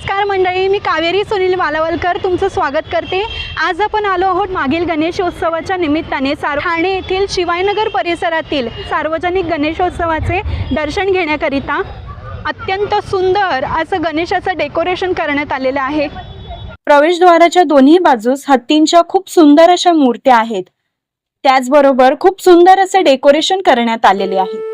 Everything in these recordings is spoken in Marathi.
नमस्कार मंडळी मी कावेरी सुनील मालवलकर तुमचं स्वागत करते. आज आपण आलो आहोत मागील गणेशोत्सवाच्या निमित्ताने सार ठाणे येथील शिवायनगर परिसरातील सार्वजनिक गणेशोत्सवाचे दर्शन घेण्याकरिता अत्यंत सुंदर असं गणेशाचं डेकोरेशन करण्यात आलेलं आहे. प्रवेशद्वाराच्या दोन्ही बाजूस हत्तींच्या खूप सुंदर अशा मूर्त्या आहेत. त्याचबरोबर खूप सुंदर असे डेकोरेशन करण्यात आलेले आहे.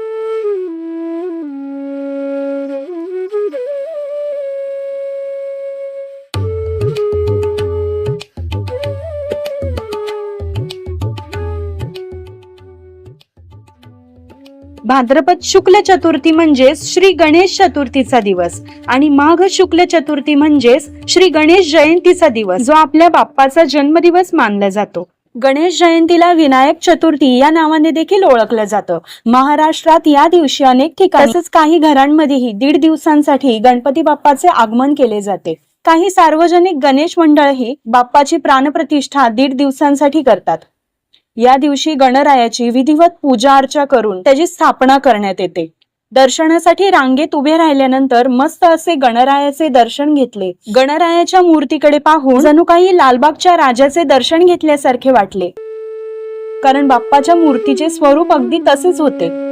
भाद्रपद शुक्ल चतुर्थी म्हणजेच श्री गणेश चतुर्थीचा दिवस. आणि माघ शुक्ल चतुर्थी म्हणजेच श्री गणेश जयंतीचा दिवस जो आपल्या बाप्पाचा जन्मदिवस मानला जातो. गणेश जयंतीला विनायक चतुर्थी या नावाने देखील ओळखलं जातं. महाराष्ट्रात या दिवशी अनेक ठिकाणी तसंच काही घरांमध्येही दीड दिवसांसाठी गणपती बाप्पाचे आगमन केले जाते. काही सार्वजनिक गणेश मंडळही बाप्पाची प्राणप्रतिष्ठा दीड दिवसांसाठी करतात. या दिवशी गणरायाची विधिवत पूजा अर्चा करून त्याची स्थापना करण्यात येते. दर्शनासाठी रांगेत उभे राहिल्यानंतर मस्त असे गणरायाचे दर्शन घेतले. गणरायाच्या मूर्तीकडे पाहून जणू काही लालबागच्या राजाचे दर्शन घेतल्यासारखे वाटले. कारण बाप्पाच्या मूर्तीचे स्वरूप अगदी तसेच होते.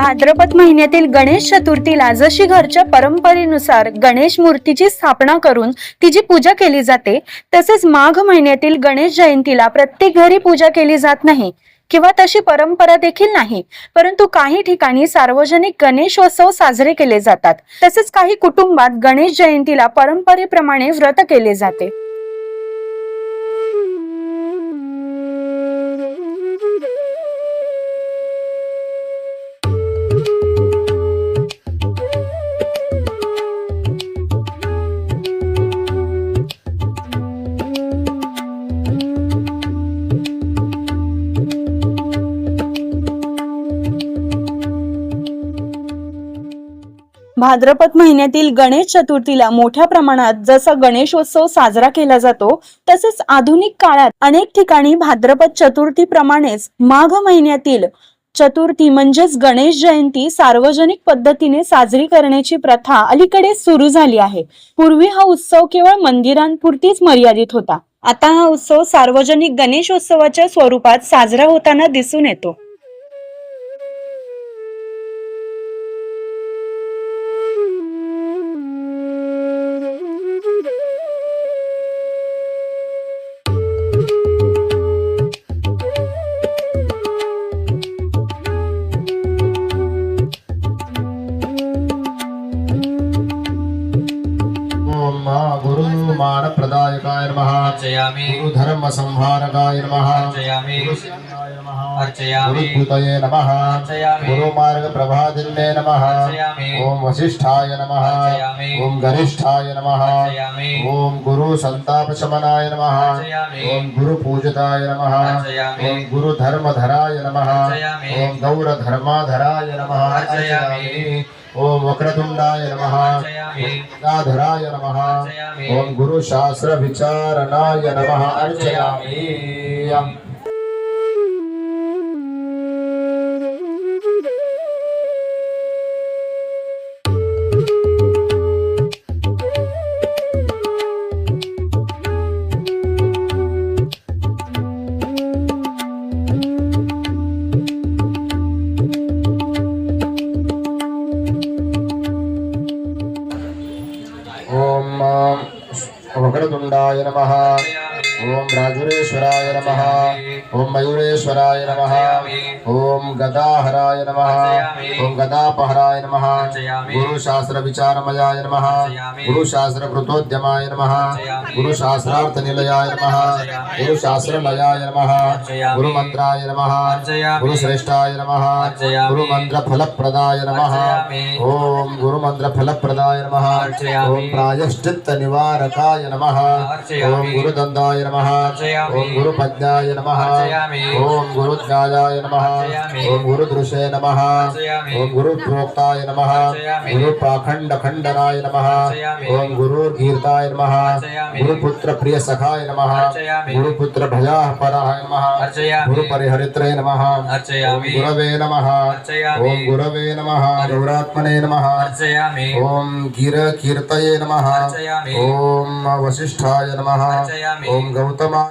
भाद्रपद महिन्यातील गणेश चतुर्थीला जशी घरच्या परंपरेनुसार गणेश मूर्तीची स्थापना करून तिची पूजा केली जाते तसेच माघ महिन्यातील गणेश जयंतीला प्रत्येक घरी पूजा केली जात नाही किंवा तशी परंपरा देखील नाही. परंतु काही ठिकाणी सार्वजनिक गणेशोत्सव साजरे केले जातात. तसेच काही कुटुंबात गणेश जयंतीला परंपरेप्रमाणे व्रत केले जाते. भाद्रपद महिन्यातील गणेश चतुर्थीला मोठ्या प्रमाणात जसा गणेशोत्सव साजरा केला जातो तसेच आधुनिक काळात अनेक ठिकाणी भाद्रपद चतुर्थी प्रमाणेच माघ महिन्यातील चतुर्थी म्हणजेच गणेश जयंती सार्वजनिक पद्धतीने साजरी करण्याची प्रथा अलीकडे सुरू झाली आहे. पूर्वी हा उत्सव केवळ मंदिरांपुरतीच मर्यादित होता. आता हा उत्सव सार्वजनिक गणेशोत्सवाच्या स्वरूपात साजरा होताना दिसून येतो. ॐ मा गुरु मानप्रदायकाय नमः। अर्चयामि। गुरु धर्म संहारकाय नमः। अर्चयामि। गुरु सिंहाय नमः। गुरुभूतये नमः अर्चयामि गुरु मार्ग प्रभादिन्ये नमः अर्चयामि ॐ वसिष्ठाय नमः अर्चयामि ॐ गरिष्ठाय नमः अर्चयामि ॐ गुरु संतापशमनाय नमः अर्चयामि ॐ गुरु पूजिताय नमः अर्चयामि ॐ गुरु धर्मधराय नमः अर्चयामि ॐ गौर धर्माधराय नमः अर्चयामि ॐ वक्रतुण्डाय नमः अर्चयामि गदाधराय नमः अर्चयामि ॐ गुरुशास्त्र विचारणाय नमः अर्चयामि वक्रतुण्डाय नमः। ओम राजुरेश्वराय नमः। ॐ मयूरेश्वराय नमः। ॐ गदाहराय नमः। ॐ गदापहराय नमः। गुरुशास्त्रविचारमयाय नमः। गुरुशास्त्रकृतोद्यमाय नमः। गुरुशास्त्रार्थनिलयाय नमः। गुरुशास्त्रलयाय नमः। गुरुमन्त्राय नमः। गुरुश्रेष्ठाय नमः। गुरुमन्त्रफलप्रदाय नमः। ॐ गुरुमन्त्रफलप्रदाय नमः। ॐ प्रायश्चित्तनिवारकाय नमः। ॐ गुरुदन्ताय नमः ओम गुरुपद्याय नमः ओम गुरुज्ञायाय नमः ओम गुरुदृशे नमः ओम गुरुप्रोक्ताय नमः अर्चयामि गुरुपाखण्डखण्डनाय नमः ओम गुरुर्गीर्ताय नमः गुरुपुत्र नमः भयाः पराय नमः अर्चयामि गुरुपरिहरित्रे नमः ओम गुरवे नमः ओम गुरवे नमः गौरात्मने नमः ओम गिरकीर्तये नमः ओम वसिष्ठाय नमः। ओम गौतमाय